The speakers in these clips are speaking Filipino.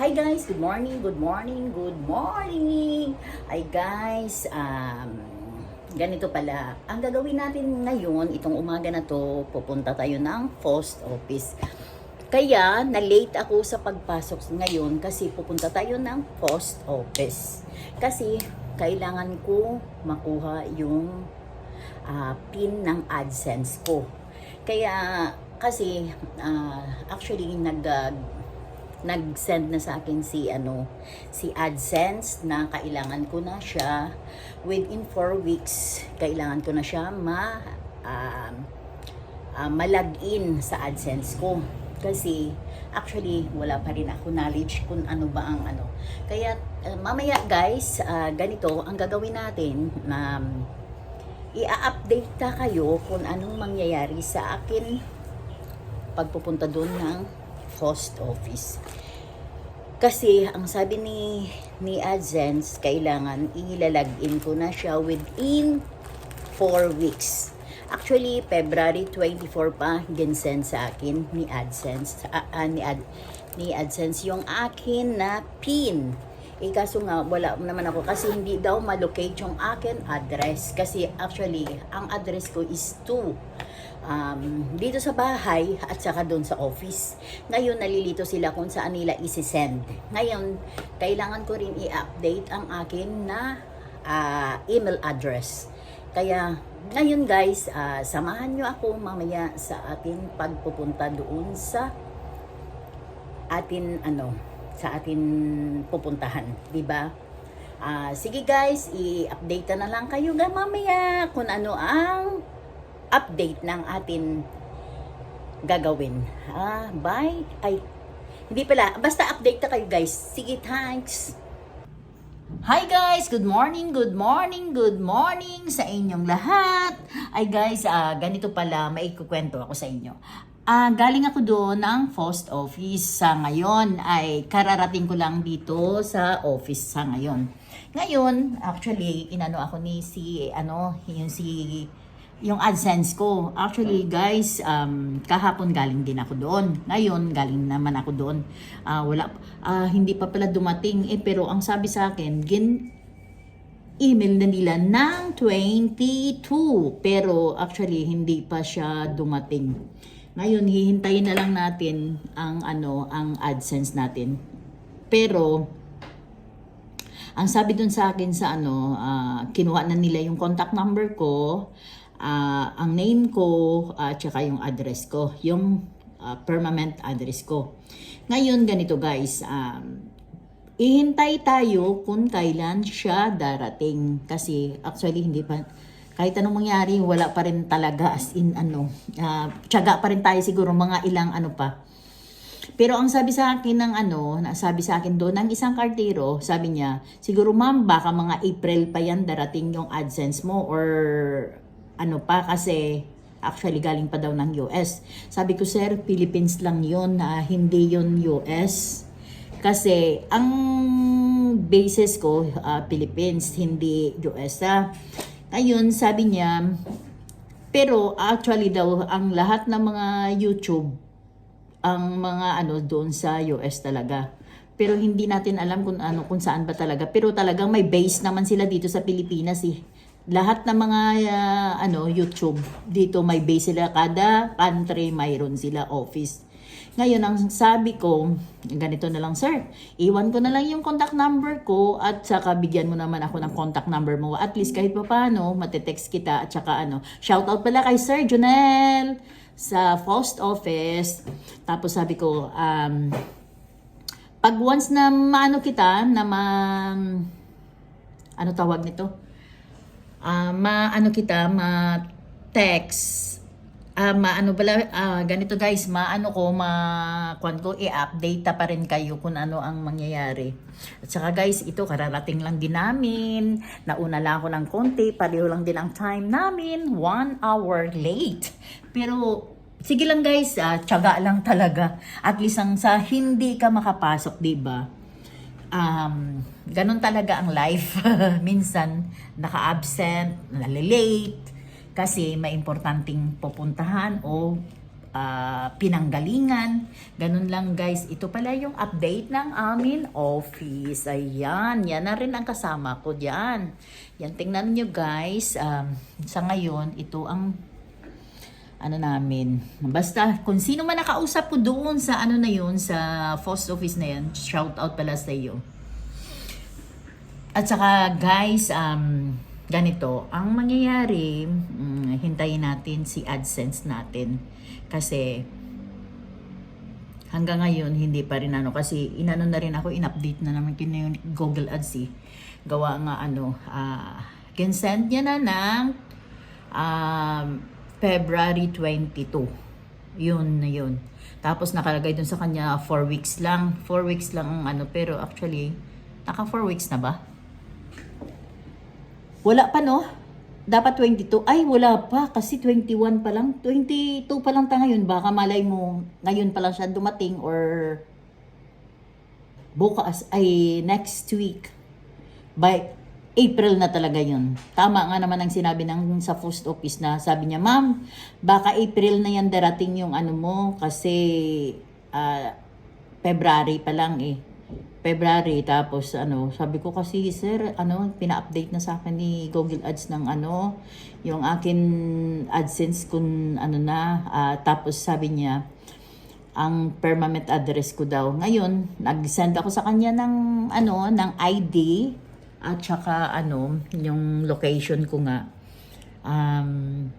Hi guys, good morning, good morning, good morning. Ay guys, um, ganito pala. Ang gagawin natin ngayon, itong umaga na to, pupunta tayo ng post office. Kaya, na-late ako sa pagpasok ngayon kasi pupunta tayo ng post office. Kasi, kailangan ko makuha yung ah, pin ng AdSense ko. Kaya, kasi, ah, actually, nag, ah, nag-send na sa akin si ano si AdSense na kailangan ko na siya. Within 4 weeks kailangan ko na siya ma um, uh, malagin sa AdSense ko. Kasi actually wala pa rin ako knowledge kung ano ba ang ano. Kaya uh, mamaya guys uh, ganito ang gagawin natin um, i-update ta kayo kung anong mangyayari sa akin pagpupunta doon ng post office. Kasi ang sabi ni ni AdSense, kailangan ilalagin ko na siya within 4 weeks. Actually, February 24 pa ginsend sa akin ni AdSense, ah, ah, ni, Ad, ni AdSense yung akin na PIN. Eh kaso nga, wala naman ako kasi hindi daw malocate yung akin address. Kasi actually, ang address ko is 2 um, dito sa bahay at saka doon sa office. Ngayon, nalilito sila kung saan nila isi-send. Ngayon, kailangan ko rin i-update ang akin na ah, email address. Kaya, ngayon guys, ah, samahan nyo ako mamaya sa atin pagpupunta doon sa atin ano sa atin pupuntahan, 'di ba? Ah, sige guys, i-update na lang kayo ga mamaya kung ano ang update ng atin gagawin. Ah, bye. Ay, hindi pala. Basta update na kayo guys. Sige, thanks. Hi guys! Good morning, good morning, good morning sa inyong lahat. Ay guys, ah, ganito pala, may ikukwento ako sa inyo. Ah, galing ako doon ng post office sa ngayon ay kararating ko lang dito sa office sa ngayon. Ngayon, actually, inano ako ni si ano, yung si yung AdSense ko. Actually, guys, um, kahapon galing din ako doon. Ngayon, galing naman ako doon. Ah, wala, ah, hindi pa pala dumating. Eh, pero ang sabi sa akin, gin, email na nila ng 22. Pero actually, hindi pa siya dumating. Ngayon, hihintayin na lang natin ang ano, ang AdSense natin. Pero, ang sabi dun sa akin sa ano, ah, kinuha na nila yung contact number ko, ah, ang name ko, at saka yung address ko, yung ah, permanent address ko. Ngayon, ganito guys, um, ihintay tayo kung kailan siya darating. Kasi actually, hindi pa, kahit anong mangyari, wala pa rin talaga as in ano, ah, tiyaga pa rin tayo siguro mga ilang ano pa. Pero ang sabi sa akin ng ano, sabi sa akin doon ng isang kartero, sabi niya, siguro ma'am, baka mga April pa yan darating yung AdSense mo or ano pa kasi actually galing pa daw ng US. Sabi ko, sir, Philippines lang yon na hindi yon US. Kasi ang basis ko, ah, Philippines, hindi US. Ah. Ngayon, sabi niya, pero actually daw, ang lahat ng mga YouTube, ang mga ano doon sa US talaga. Pero hindi natin alam kung ano kung saan ba talaga. Pero talagang may base naman sila dito sa Pilipinas eh. Lahat ng mga ah, ano YouTube dito may base sila kada country mayroon sila office. Ngayon, ang sabi ko, ganito na lang, sir. Iwan ko na lang yung contact number ko at saka bigyan mo naman ako ng contact number mo. At least kahit pa paano, matetext kita at saka ano. Shout out pala kay Sir Junel sa post office. Tapos sabi ko, um, pag once na maano kita, na ma... Ano tawag nito? Ah, maano kita, ma-text Ah, maano pala, ah, ganito guys, maano ko, ma, kwan ko, i-update pa rin kayo kung ano ang mangyayari. At saka guys, ito, kararating lang din namin. Nauna lang ako ng konti, pareho lang din ang time namin, one hour late. Pero, sige lang guys, ah, tiyaga lang talaga. At least ang sa hindi ka makapasok, di ba? um, ganun talaga ang life. Minsan, naka-absent, nalilate, kasi may importanteng pupuntahan o ah, pinanggalingan. Ganun lang guys. Ito pala yung update ng amin office. Ayan, yan na rin ang kasama ko diyan. Yan, tingnan nyo guys. Um, sa ngayon, ito ang ano namin. Basta, kung sino man nakausap ko doon sa ano na yun, sa post office na yan, shout out pala sa iyo. At saka guys, um, ganito, ang mangyayari, mm, hintayin natin si AdSense natin. Kasi hanggang ngayon hindi pa rin ano kasi inano na rin ako in-update na naman kin yung Google Ads eh. Gawa nga ano, ah consent niya na ng um, February 22. Yun na yun. Tapos nakalagay dun sa kanya 4 weeks lang. 4 weeks lang ang ano pero actually naka 4 weeks na ba? Wala pa no? Dapat 22. Ay, wala pa. Kasi 21 pa lang. 22 pa lang tayo ngayon. Baka malay mo, ngayon pa lang siya dumating or bukas, ay next week. By April na talaga yun. Tama nga naman ang sinabi ng sa post office na sabi niya, Ma'am, baka April na yan darating yung ano mo kasi ah, February pa lang eh. February tapos ano sabi ko kasi sir ano pina-update na sa akin ni Google Ads ng ano yung akin AdSense kung ano na. Ah, tapos sabi niya ang permanent address ko daw. Ngayon nag-send ako sa kanya ng ano ng ID at saka ano yung location ko nga. Um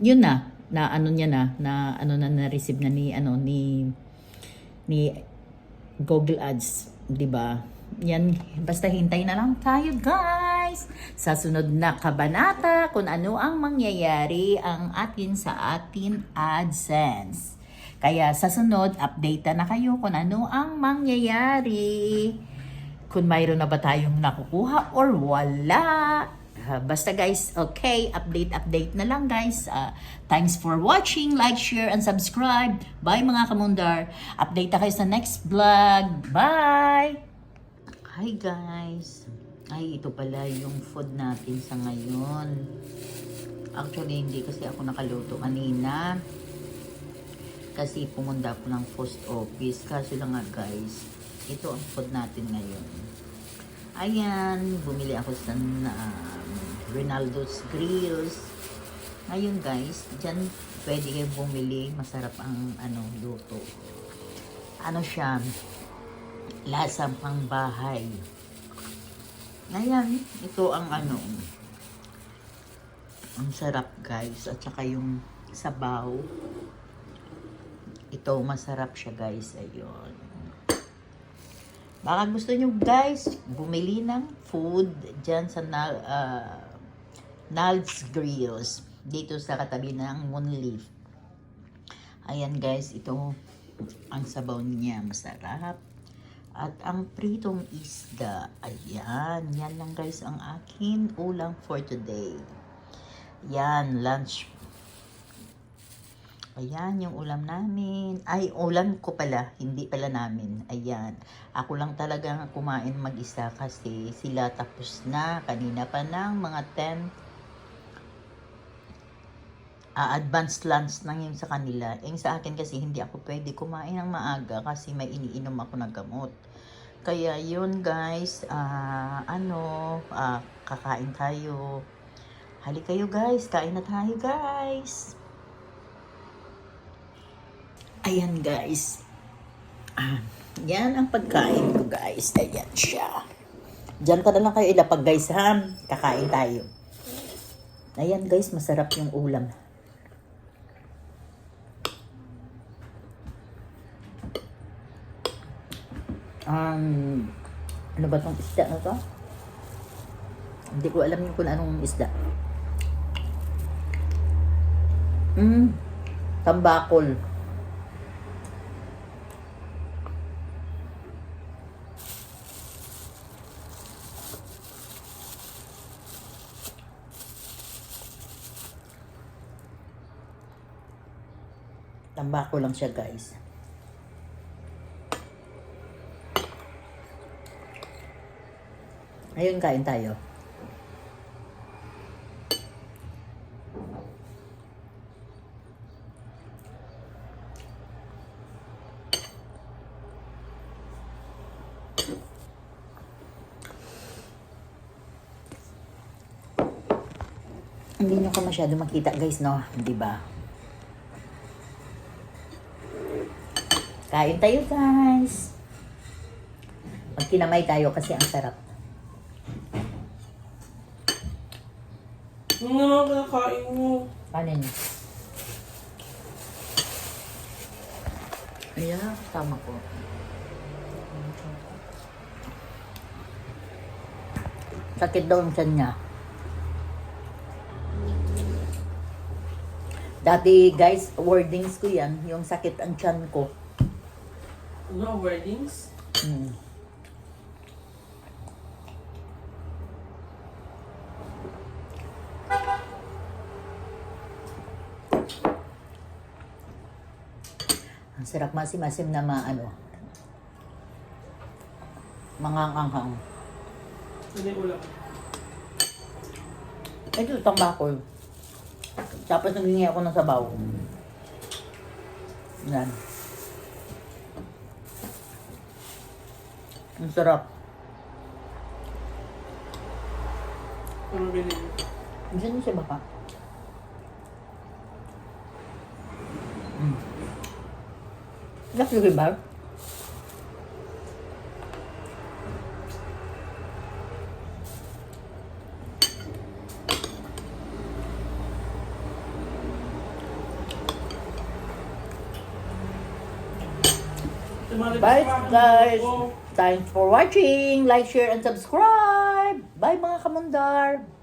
yun na na ano niya na na ano na na-receive na ni ano ni ni Google Ads, 'di ba? Yan, basta hintay na lang tayo, guys. Sa sunod na kabanata kung ano ang mangyayari ang atin sa atin AdSense. Kaya sa sunod, update na kayo kung ano ang mangyayari. Kung mayroon na ba tayong nakukuha or wala. Basta guys, okay, update, update na lang guys. Ah, thanks for watching, like, share, and subscribe. Bye mga kamundar. Update na kayo sa next vlog. Bye! Hi guys. Ay, ito pala yung food natin sa ngayon. Actually, hindi kasi ako nakaluto kanina. Kasi pumunta ako ng post office. Kasi lang nga guys, ito ang food natin ngayon. Ayan, bumili ako sa um, Rinaldo's Grills. Ngayon guys, dyan pwede kayo bumili. Masarap ang ano, luto. Ano siya, lasang pang bahay. Ayan, ito ang ano, ang sarap guys. At saka yung sabaw. Ito, masarap siya guys. Ayun. Baka gusto nyo guys, bumili ng food dyan sa na, uh, Nald's Grills. Dito sa katabi ng Moonleaf. Ayan guys, ito ang sabaw niya. Masarap. At ang pritong isda. Ayan. Yan lang guys ang akin ulam for today. Yan, lunch Ayan, yung ulam namin. Ay, ulam ko pala. Hindi pala namin. Ayan. Ako lang talaga kumain mag-isa kasi sila tapos na. Kanina pa ng mga 10 ah, advanced lunch na yun sa kanila. Yung sa akin kasi hindi ako pwede kumain ng maaga kasi may iniinom ako ng gamot. Kaya yun guys, ah, ano, ah, kakain tayo. Hali kayo guys, kain na tayo guys. Ayan guys. Ah, yan ang pagkain ko guys. Ayan siya. Diyan ka na lang kayo ilapag guys ha. Kakain tayo. Ayan guys, masarap yung ulam. Um, ano ba tong isda na to? Hindi ko alam yung kung anong isda. Mm, tambakol. Tambako lang siya guys. Ayun, kain tayo. hindi nyo ka masyado makita guys no? Di ba? Kain tayo guys! Magkinamay tayo kasi ang sarap. Ano naman kinakain mo? Kanin. Ayan, tama ko. Sakit daw ang tiyan niya. Dati guys, wordings ko yan, yung sakit ang tiyan ko. Ano, weddings? Hmm. Sarap masim-masim na maano. Mga anghang. Hindi ulam. Ito, tambakol. Tapos naghingi ako ng sabaw. Yan. Ang sarap. Ano binili? Diyan siya baka. Laki ba? Tumali Bye guys! Thanks for watching! Like, share, and subscribe! Bye mga kamundar!